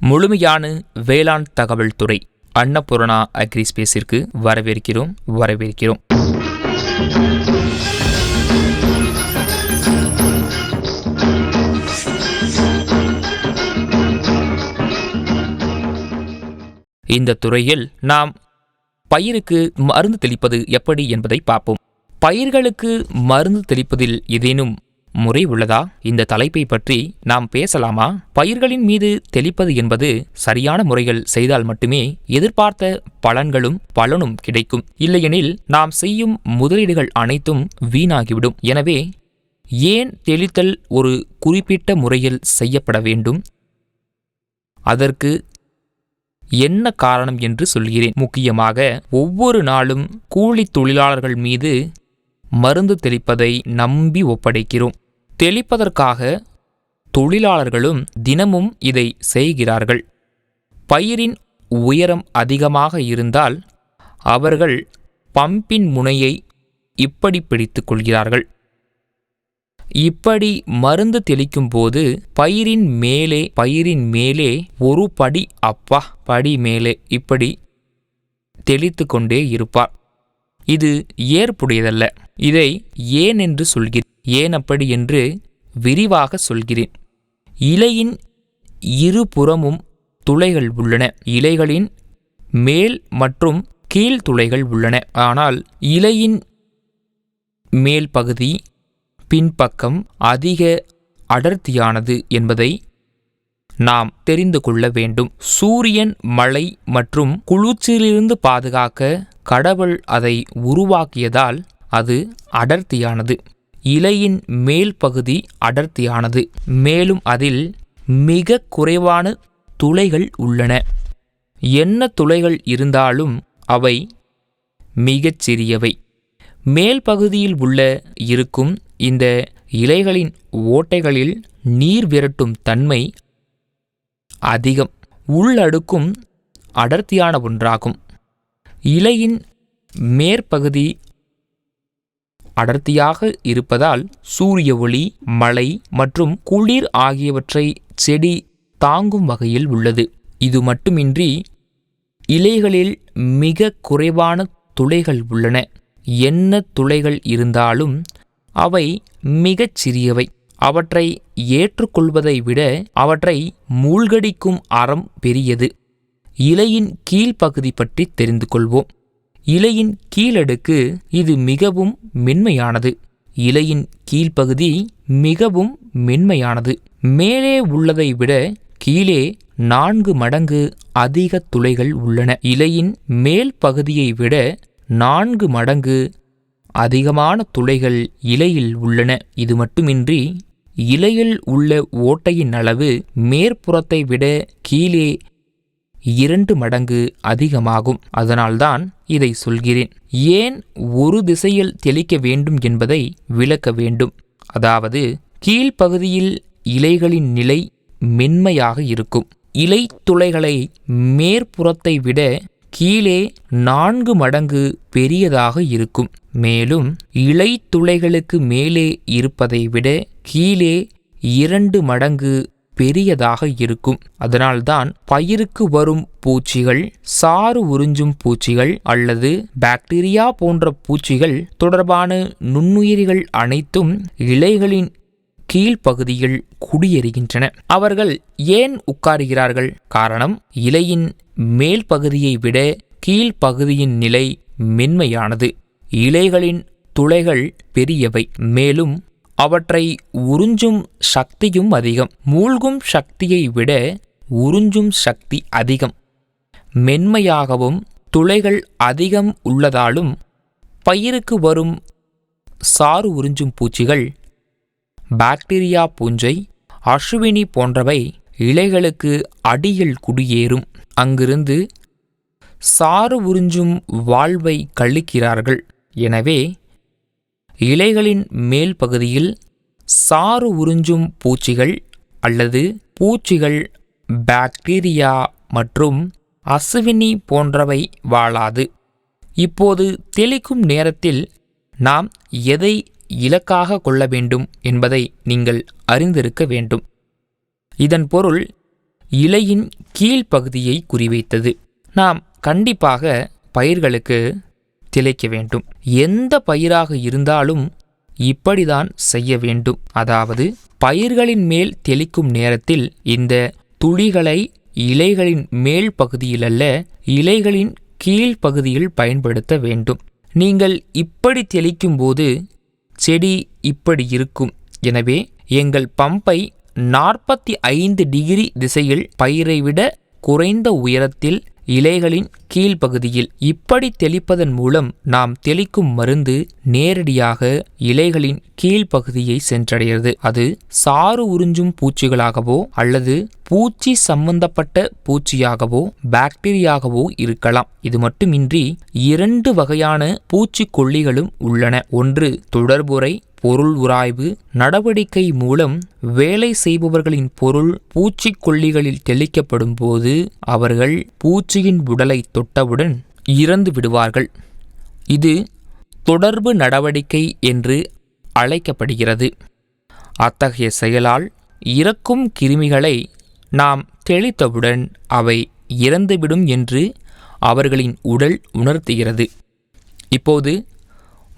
முழுமையான வேளாண் தகவல் துறை அன்னபூரணா அக்ரிஸ்பேஸிற்கு வரவேற்கிறோம் வரவேற்கிறோம். இந்த துறையில் நாம் பயிருக்கு மருந்து தெளிப்பது எப்படி என்பதை பார்ப்போம். பயிர்களுக்கு மருந்து தெளிப்பதில் ஏதேனும் முறை உள்ளதா? இந்த தலைப்பை பற்றி நாம் பேசலாமா? பயிர்களின் மீது தெளிப்பது என்பது சரியான முறைகள் செய்தால் மட்டுமே எதிர்பார்த்த பலன்களும் பலனும் கிடைக்கும். இல்லையெனில் நாம் செய்யும் முதலீடுகள் அனைத்தும் வீணாகிவிடும். எனவே ஏன் தெளித்தல் ஒரு குறிப்பிட்ட முறையில் செய்யப்பட வேண்டும்? அதற்கு என்ன காரணம் என்று சொல்கிறேன். முக்கியமாக ஒவ்வொரு நாளும் கூலி தொழிலாளர்கள் மீது மருந்து தெளிப்பதை நம்பி ஒப்படைக்கிறோம். தெளிப்பதற்காக தொழிலாளர்களும் தினமும் இதை செய்கிறார்கள். பயிரின் உயரம் அதிகமாக இருந்தால் அவர்கள் பம்பின் முனையை இப்படி பிடித்து கொள்கிறார்கள். இப்படி மருந்து தெளிக்கும் போது பயிரின் மேலே பயிரின் மேலே ஒரு படி அப்பா படி மேலே இப்படி தெளித்து கொண்டே இருப்பார். இது ஏற்புடையதல்ல. இதை ஏன் என்று சொல்கிறேன். ஏன் அப்படி என்று விரிவாக சொல்கிறேன். இலையின் இருபுறமும் துளைகள் உள்ளன. இலைகளின் மேல் மற்றும் கீழ் துளைகள் உள்ளன. ஆனால் இலையின் மேல் பகுதி பின்பக்கம் அதிக அடர்த்தியானது என்பதை நாம் தெரிந்து கொள்ள வேண்டும். சூரியன் மழை மற்றும் குளிர்ச்சியிலிருந்து பாதுகாக்க கடவுள் அதை உருவாக்கியதால் அது அடர்த்தியானது. இலையின் மேல் பகுதி அடர்த்தியானது. மேலும் அதில் மிக குறைவான துளைகள் உள்ளன. என்ன துளைகள் இருந்தாலும் அவை மிகச் சிறியவை. மேல் பகுதியில் உள்ள இருக்கும் இந்த இலைகளின் ஓட்டைகளில் நீர் விரட்டும் தன்மை அதிகம். உள்ளடுக்கும் அடர்த்தியான ஒன்றாகும். இலையின் மேற்பகுதி அடர்த்தியாக இருப்பதால் சூரிய ஒளி மழை மற்றும் குளிர் ஆகியவற்றை செடி தாங்கும் வகையில் உள்ளது. இது மட்டுமின்றி இலைகளில் மிக குறைவான துளைகள் உள்ளன. என்ன துளைகள் இருந்தாலும் அவை மிகச் சிறியவை. அவற்றை ஏற்றுக்கொள்வதை விட அவற்றை மூழ்கடிக்கும் அறம் பெரியது. இலையின் கீழ்ப்பகுதி பற்றி தெரிந்து கொள்வோம் இலையின் கீழடுக்கு இது மிகவும் மென்மையானது. இலையின் கீழ்ப்பகுதி மிகவும் மென்மையானது. மேலே உள்ளதை விட கீழே நான்கு மடங்கு அதிக துளைகள் உள்ளன. இலையின் மேல் பகுதியை விட நான்கு மடங்கு அதிகமான துளைகள் இலையில் உள்ளன. இது மட்டுமின்றி இலையில் உள்ள ஓட்டையின் அளவு மேற்புறத்தை விட கீழே இரண்டு மடங்கு அதிகமாகும். அதனால்தான் இதை சொல்கிறேன். ஏன் ஒரு திசையில் தெளிக்க வேண்டும் என்பதை விளக்க வேண்டும். அதாவது கீழ்ப்பகுதியில் இலைகளின் நிலை மென்மையாக இருக்கும். இலை துளைகளை மேற்புறத்தை விட கீழே நான்கு மடங்கு பெரியதாக இருக்கும். மேலும் இலை துளைகளுக்கு மேலே இருப்பதை விட கீழே இரண்டு மடங்கு பெரியதாக இருக்கும். அதனால்தான் பயிருக்கு வரும் பூச்சிகள் சாறு உறிஞ்சும் பூச்சிகள் அல்லது பாக்டீரியா போன்ற பூச்சிகள் தொடர்பான நுண்ணுயிரிகள் அனைத்தும் இலைகளின் கீழ்ப்பகுதியில் குடியேறுகின்றன. அவர்கள் ஏன் உட்காருகிறார்கள்? காரணம் இலையின் மேல் பகுதியை விட கீழ்ப்பகுதியின் நிலை மென்மையானது. இலைகளின் துளைகள் பெரியவை மேலும் அவற்றை உறிஞ்சும் சக்தியும் அதிகம். மூழ்கும் சக்தியை விட உறிஞ்சும் சக்தி அதிகம். மென்மையாகவும் துளைகள் அதிகம் உள்ளதாலும் பயிருக்கு வரும் சாறு உறிஞ்சும் பூச்சிகள் பாக்டீரியா பூஞ்சை அசுவினி போன்றவை இலைகளுக்கு அடியில் குடியேறும். அங்கிருந்து சாறு உறிஞ்சும் வாழ்வை கழிக்கிறார்கள். எனவே இலைகளின் மேல் பகுதியில் சாறு உறிஞ்சும் பூச்சிகள் அல்லது பூச்சிகள் பாக்டீரியா மற்றும் அசுவினி போன்றவை வாழாது. இப்போது தெளிக்கும் நேரத்தில் நாம் எதை இலக்காக கொள்ள வேண்டும் என்பதை நீங்கள் அறிந்திருக்க வேண்டும். இதன் பொருள் இலையின் கீழ்ப்பகுதியை குறிவைத்தது. நாம் கண்டிப்பாக பயிர்களுக்கு திளைக்க வேண்டும். எந்த பயிராக இருந்தாலும் இப்படிதான் செய்ய வேண்டும். அதாவது பயிர்களின் மேல் தெளிக்கும் நேரத்தில் இந்த துளிகளை இலைகளின் மேல் பகுதியில் அல்ல இலைகளின் கீழ்ப்பகுதியில் பயன்படுத்த வேண்டும். நீங்கள் இப்படி தெளிக்கும் போது செடி இப்படி இருக்கும். எனவே எங்கள் பம்பை நாற்பத்தி ஐந்து டிகிரி திசையில் பயிரை விட குறைந்த உயரத்தில் இலைகளின் கீழ்ப்பகுதியில் இப்படி தெளிப்பதன் மூலம் நாம் தெளிக்கும் மருந்து நேரடியாக இலைகளின் கீழ்ப்பகுதியை சென்றடைகிறது. அது சாறு உறிஞ்சும் பூச்சிகளாகவோ அல்லது பூச்சி சம்பந்தப்பட்ட பூச்சியாகவோ பாக்டீரியாகவோ இருக்கலாம். இது மட்டுமின்றி இரண்டு வகையான பூச்சிக்கொல்லிகளும் உள்ளன. ஒன்று தொடர்புரை பொருள் உராய்வு நடவடிக்கை மூலம் வேலை செய்பவர்களின் பொருள் பூச்சிக்கொல்லிகளில் தெளிக்கப்படும் போது அவர்கள் பூச்சியின் உடலை தொட்டவுடன் இறந்து விடுவார்கள். இது தொடர்பு நடவடிக்கை என்று அழைக்கப்படுகிறது. அத்தகைய செயலால் இறக்கும் கிருமிகளை நாம் தெளித்தவுடன் அவை இறந்துவிடும் என்று அவர்களின் உடல் உணர்த்துகிறது. இப்போது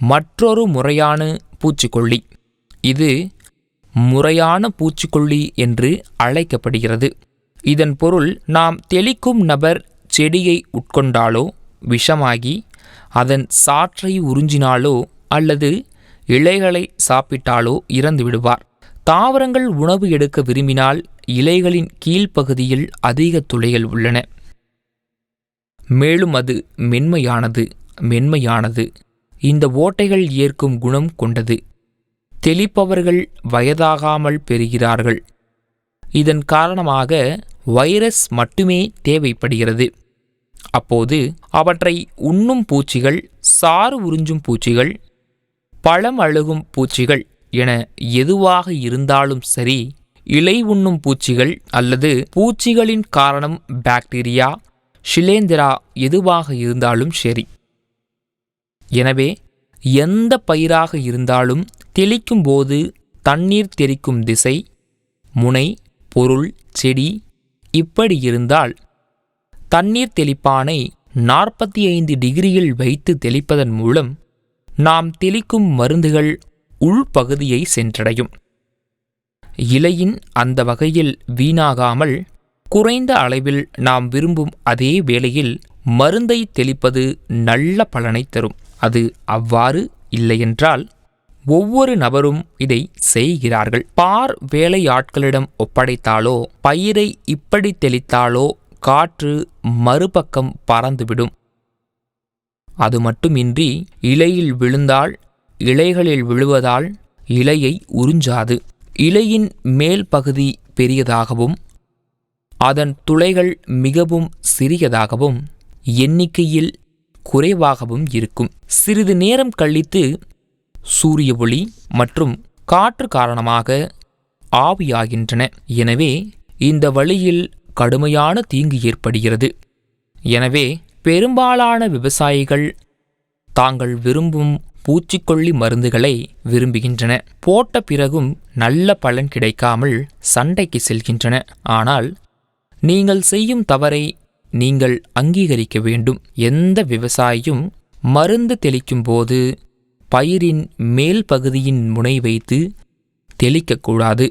மற்றொரு முறையான பூச்சிக்கொல்லி. இது முறையான பூச்சிக்கொல்லி என்று அழைக்கப்படுகிறது. இதன் பொருள் நாம் தெளிக்கும் நபர் செடியை உட்கொண்டாலோ விஷமாகி அதன் சாற்றை உறிஞ்சினாலோ அல்லது இலைகளை சாப்பிட்டாலோ இறந்து விடுவார். தாவரங்கள் உணவு எடுக்க விரும்பினால் இலைகளின் கீழ்ப்பகுதியில் அதிக துளைகள் உள்ளன. மேலும் அது மென்மையானது மென்மையானது. இந்த ஓட்டைகள் ஏற்கும் குணம் கொண்டது. தெளிப்பவர்கள் வயதாகாமல் பெறுகிறார்கள். இதன் காரணமாக வைரஸ் மட்டுமே தேவைப்படுகிறது. அப்போது அவற்றை உண்ணும் பூச்சிகள் சாறு உறிஞ்சும் பூச்சிகள் பழம் அழுகும் பூச்சிகள் என எதுவாக இருந்தாலும் சரி இலை உண்ணும் பூச்சிகள் அல்லது பூச்சிகளின் காரணம் பாக்டீரியா ஷிலேந்திரா எதுவாக இருந்தாலும் சரி. எனவே எந்த பயிராக இருந்தாலும் தெளிக்கும் போது தண்ணீர் தெளிக்கும் திசை முனை பொருள் செடி இப்படி இருந்தால் தண்ணீர் தெளிப்பானை நாற்பத்தி ஐந்து டிகிரியில் வைத்து தெளிப்பதன் மூலம் நாம் தெளிக்கும் மருந்துகள் உள்பகுதியை சென்றடையும். இலையின் அந்த வகையில் வீணாகாமல் குறைந்த அளவில் நாம் விரும்பும் அதே வேளையில் மருந்தை தெளிப்பது நல்ல பலனை தரும். அது அவ்வாறு இல்லையென்றால் ஒவ்வொரு நபரும் இதை செய்கிறார்கள். பார் வேலையாட்களிடம் ஒப்படைத்தாலோ பயிரை இப்படி தெளித்தாலோ காற்று மறுபக்கம் பறந்துவிடும். அது மட்டுமின்றி இலையில் விழுந்தால் இலைகளில் விழுவதால் இலையை உறிஞ்சாது. இலையின் மேல் பகுதி பெரியதாகவும் அதன் துளைகள் மிகவும் சிறியதாகவும் எண்ணிக்கையில் குறைவாகவும் இருக்கும். சிறிது நேரம் கழித்து சூரிய ஒளி மற்றும் காற்று காரணமாக ஆவியாகின்றன. எனவே இந்த வழியில் கடுமையான தீங்கு ஏற்படுகிறது. எனவே பெரும்பாலான விவசாயிகள் தாங்கள் விரும்பும் பூச்சிக்கொல்லி மருந்துகளை விரும்புகின்றன. போட்ட பிறகும் நல்ல பலன் கிடைக்காமல் சண்டைக்கு செல்கின்றன. ஆனால் நீங்கள் செய்யும் தவறை நீங்கள் அங்கீகரிக்க வேண்டும். எந்த விவசாயியும் மருந்து தெளிக்கும் போது பயிரின் மேல் பகுதியின் முனை வைத்து தெளிக்கக்கூடாது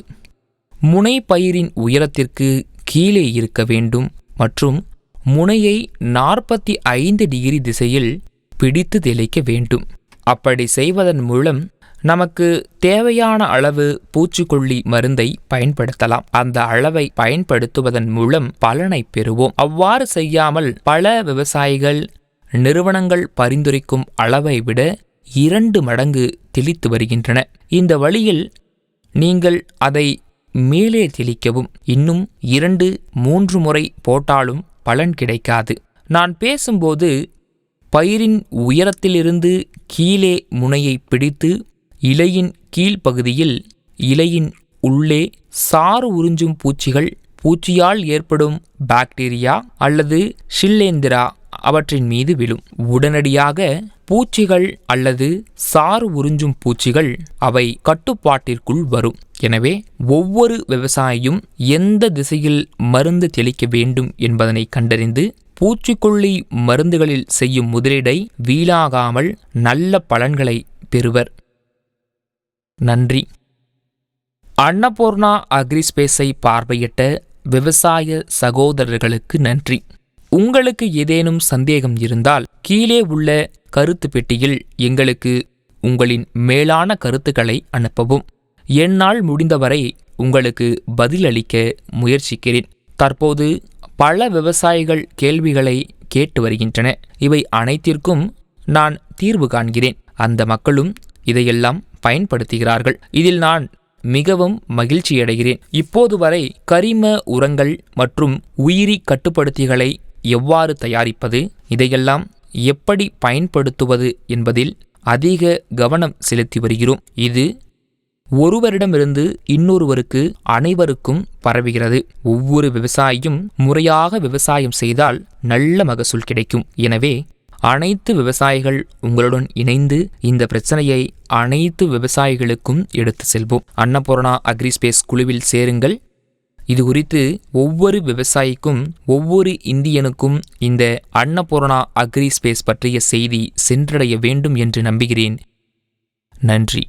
முனை பயிரின் உயரத்திற்கு கீழே இருக்க வேண்டும் மற்றும் முனையை நாற்பத்தி ஐந்து டிகிரி திசையில் பிடித்து தெளிக்க வேண்டும். அப்படி செய்வதன் மூலம் நமக்கு தேவையான அளவு பூச்சிக்கொல்லி மருந்தை பயன்படுத்தலாம். அந்த அளவை பயன்படுத்துவதன் மூலம் பலனை பெறுவோம். அவ்வாறு செய்யாமல் பல விவசாயிகள் நிறுவனங்கள் பரிந்துரைக்கும் அளவை விட இரண்டு மடங்கு தெளித்து வருகின்றன. இந்த வழியில் நீங்கள் அதை மேலே தெளிக்கவும். இன்னும் இரண்டு மூன்று முறை போட்டாலும் பலன் கிடைக்காது. நான் பேசும்போது பயிரின் உயரத்திலிருந்து கீழே முனையை பிடித்து இலையின் கீழ்ப்பகுதியில் இலையின் உள்ளே சாறு உறிஞ்சும் பூச்சிகள் பூச்சியால் ஏற்படும் பாக்டீரியா அல்லது ஷில்லேந்திரா அவற்றின் மீது விழும். உடனடியாக பூச்சிகள் அல்லது சாறு உறிஞ்சும் பூச்சிகள் அவை கட்டுப்பாட்டிற்குள் வரும். எனவே ஒவ்வொரு விவசாயியும் எந்த திசையில் மருந்து தெளிக்க வேண்டும் என்பதனை கண்டறிந்து பூச்சிக்கொல்லி மருந்துகளில் செய்யும் முதலீடை வீணாகாமல் நல்ல பலன்களை பெறுவர். நன்றி. அன்னபூர்ணா அக்ரிஸ்பேஸை பார்வையிட்ட விவசாய சகோதரர்களுக்கு நன்றி. உங்களுக்கு ஏதேனும் சந்தேகம் இருந்தால் கீழே உள்ள கருத்து பெட்டியில் எங்களுக்கு உங்களின் மேலான கருத்துக்களை அனுப்பவும். என்னால் முடிந்தவரை உங்களுக்கு பதிலளிக்க முயற்சிக்கிறேன். தற்போது பல விவசாயிகள் கேள்விகளை கேட்டு வருகின்றன. இவை அனைத்திற்கும் நான் தீர்வு காண்கிறேன். அந்த மக்களும் இதையெல்லாம் பயன்படுத்துகிறார்கள். இதில் நான் மிகவும் மகிழ்ச்சியடைகிறேன். இப்போது வரை கரிம உரங்கள் மற்றும் உயிரி கட்டுப்படுத்திகளை எவ்வாறு தயாரிப்பது இதையெல்லாம் எப்படி பயன்படுத்துவது என்பதில் அதிக கவனம் செலுத்தி வருகிறோம். இது ஒருவரிடமிருந்து இன்னொருவருக்கு அனைவருக்கும் பரவுகிறது. ஒவ்வொரு விவசாயியும் முறையாக விவசாயம் செய்தால் நல்ல மகசூல் கிடைக்கும். எனவே அனைத்து விவசாயிகள் உங்களுடன் இணைந்து இந்த பிரச்சனையை அனைத்து விவசாயிகளுக்கும் எடுத்து செல்வோம். அன்னபூர்ணா அக்ரிஸ்பேஸ் குழுவில் சேருங்கள். இது குறித்து ஒவ்வொரு விவசாயிக்கும் ஒவ்வொரு இந்தியனுக்கும் இந்த அன்னபூர்ணா அக்ரிஸ்பேஸ் பற்றிய செய்தி சென்றடைய வேண்டும் என்று நம்புகிறேன். நன்றி.